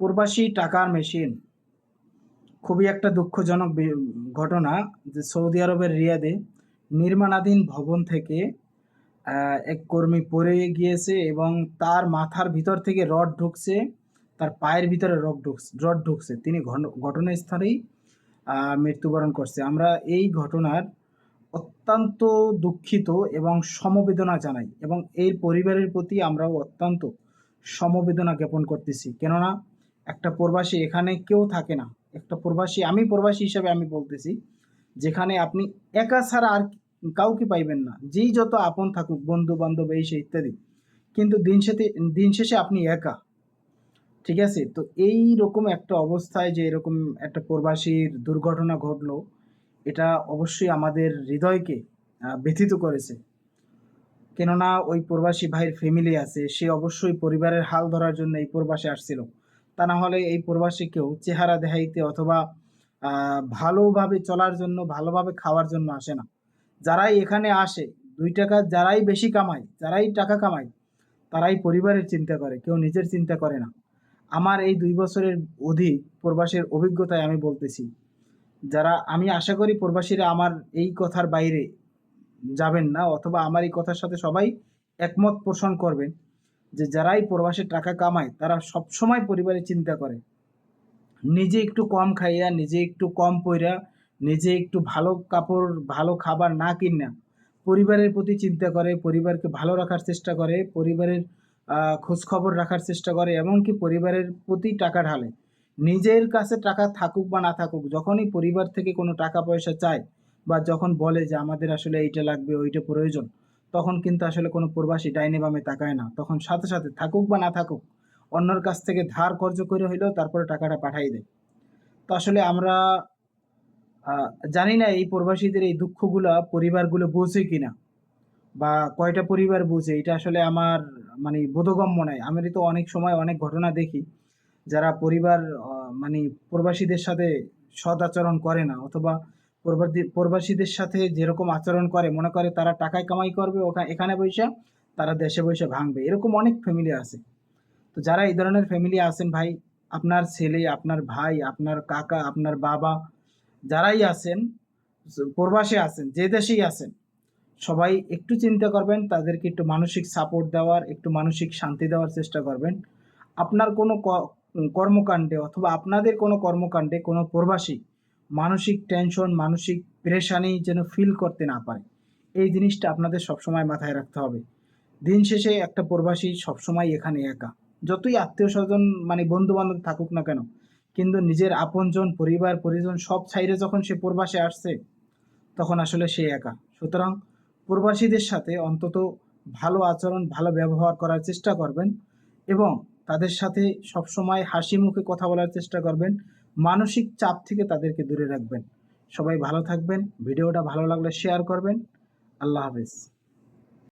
প্রবাসী টাকার মেশিন। খুবই একটা দুঃখজনক ঘটনা যে সৌদি আরবের রিয়াদে নির্মাণাধীন ভবন থেকে এক কর্মী পড়ে গিয়েছে এবং তার মাথার ভিতর থেকে রড ঢুকছে, তার পায়ের ভিতরে রড ঢুকছে রড ঢুকছে। তিনি ঘটনাস্থলেই মৃত্যুবরণ করছে। আমরা এই ঘটনার অত্যন্ত দুঃখিত এবং সমবেদনা জানাই এবং এই পরিবারের প্রতি আমরাও অত্যন্ত সমবেদনা জ্ঞাপন করতেছি। কেননা একটা প্রবাসী এখানে কেউ থাকে না। একটা প্রবাসী, আমি প্রবাসী হিসাবে আমি বলতেছি, যেখানে আপনি একা ছাড়া আর কাউকে পাইবেন না। যেই যত আপন থাকুক বন্ধু বান্ধব এই সেই ইত্যাদি। কিন্তু দিন শেষে দিন শেষে আপনি একা। ঠিক আছে? তো এই রকম একটা অবস্থায় যে এরকম একটা প্রবাসীর দুর্ঘটনা ঘটলো, এটা অবশ্যই আমাদের হৃদয়কে ব্যথিত করেছে। কেননা ওই প্রবাসী ভাইয়ের ফ্যামিলি আছে, সে অবশ্যই পরিবারের হাল ধরার জন্য এই প্রবাসে আসছিল। তা না হলে এই প্রবাসীকেও চেহারা দেখাইতে অথবা ভালোভাবে চলার জন্য, ভালোভাবে খাওয়ার জন্য আসে না। যারাই এখানে আসে, দুই টাকা যারাই বেশি কামায়, যারাই টাকা কামায়, তারাই পরিবারের চিন্তা করে, কেউ নিজের চিন্তা করে না। আমার এই দুই বছরের অধিক প্রবাসের অভিজ্ঞতায় আমি বলতেছি, যারা, আমি আশা করি প্রবাসীরা আমার এই কথার বাইরে যাবেন না, অথবা আমার এই কথার সাথে সবাই একমত পোষণ করবেন। যে যারাই প্রবাসে টাকা কামায় তারা সবসময় পরিবারের চিন্তা করে। নিজে একটু কম খাইয়া নিজে একটু কম পইরা নিজে একটু ভালো কাপড় ভালো খাবার না কিনা পরিবারের প্রতি চিন্তা করে পরিবারকে ভালো রাখার চেষ্টা করে পরিবারের আহ, খোঁজ খবর রাখার চেষ্টা করে এমনকি পরিবারের প্রতি টাকা ঢালে। নিজের কাছে টাকা থাকুক বা না থাকুক যখনই পরিবার থেকে কোনো টাকা পয়সা চায় বা যখন বলে যে আমাদের আসলে এইটা লাগবে ওইটা প্রয়োজন তখন কিন্তু আসলে কোনো প্রবাসী ডাইনে বামে তাকায় না। তখন সাথে সাথে থাকুক বা না থাকুক, অন্যর কাছ থেকে ধার কর্য করে হইলেও তারপরে টাকাটা পাঠাই দেয়। তো আসলে আমরা জানি না এই প্রবাসীদের এই দুঃখগুলা পরিবারগুলো বোঝে কিনা বা কয়টা পরিবার বুঝে। এটা আসলে আমার মানে বোধগম্য নয় আমি তো অনেক সময় অনেক ঘটনা দেখি যারা পরিবার মানে প্রবাসীদের সাথে সৎ আচরণ করে না অথবা প্রবাসীদের সাথে যেরকম আচরণ করে, মনে করে তারা টাকায় কামাই করবে ওখানে এখানে বৈশা তারা দেশে বসে ভাঙবে। এরকম অনেক ফ্যামিলি আছে। তো যারা এই ধরনের ফ্যামিলি আছেন ভাই, আপনার ছেলে, আপনার ভাই, আপনার কাকা, আপনার বাবা, যারাই আছেন, প্রবাসে আছেন, যে দেশেই আছেন, সবাই একটু চিন্তা করবেন, তাদেরকে একটু মানসিক সাপোর্ট দেওয়ার, একটু মানসিক শান্তি দেওয়ার চেষ্টা করবেন। আপনার কোনো কর্মকাণ্ডে অথবা আপনাদের কোনো কর্মকাণ্ডে কোনো প্রবাসী মানসিক টেনশন মানসিক প্রেশানি যেন ফিল করতে না পারে। এই জিনিসটা আপনাদের সবসময় মাথায় রাখতে হবে। দিন শেষে একটা প্রবাসী সবসময় এখানে একা। যতই আত্মীয় স্বজন মানে বন্ধু বান্ধব থাকুক না কেন, কিন্তু নিজের আপনজন, পরিবার, পরিজন সব ছাইরে যখন সে প্রবাসে আসছে, তখন আসলে সে একা। সুতরাং প্রবাসীদের সাথে অন্তত ভালো আচরণ, ভালো ব্যবহার করার চেষ্টা করবেন এবং তাদের সাথে সবসময় হাসি মুখে কথা বলার চেষ্টা করবেন। মানসিক চাপ থেকে তাদেরকে দূরে রাখবেন। সবাই ভালো থাকবেন। ভিডিওটা ভালো লাগলে শেয়ার করবেন। আল্লাহ হাফেজ।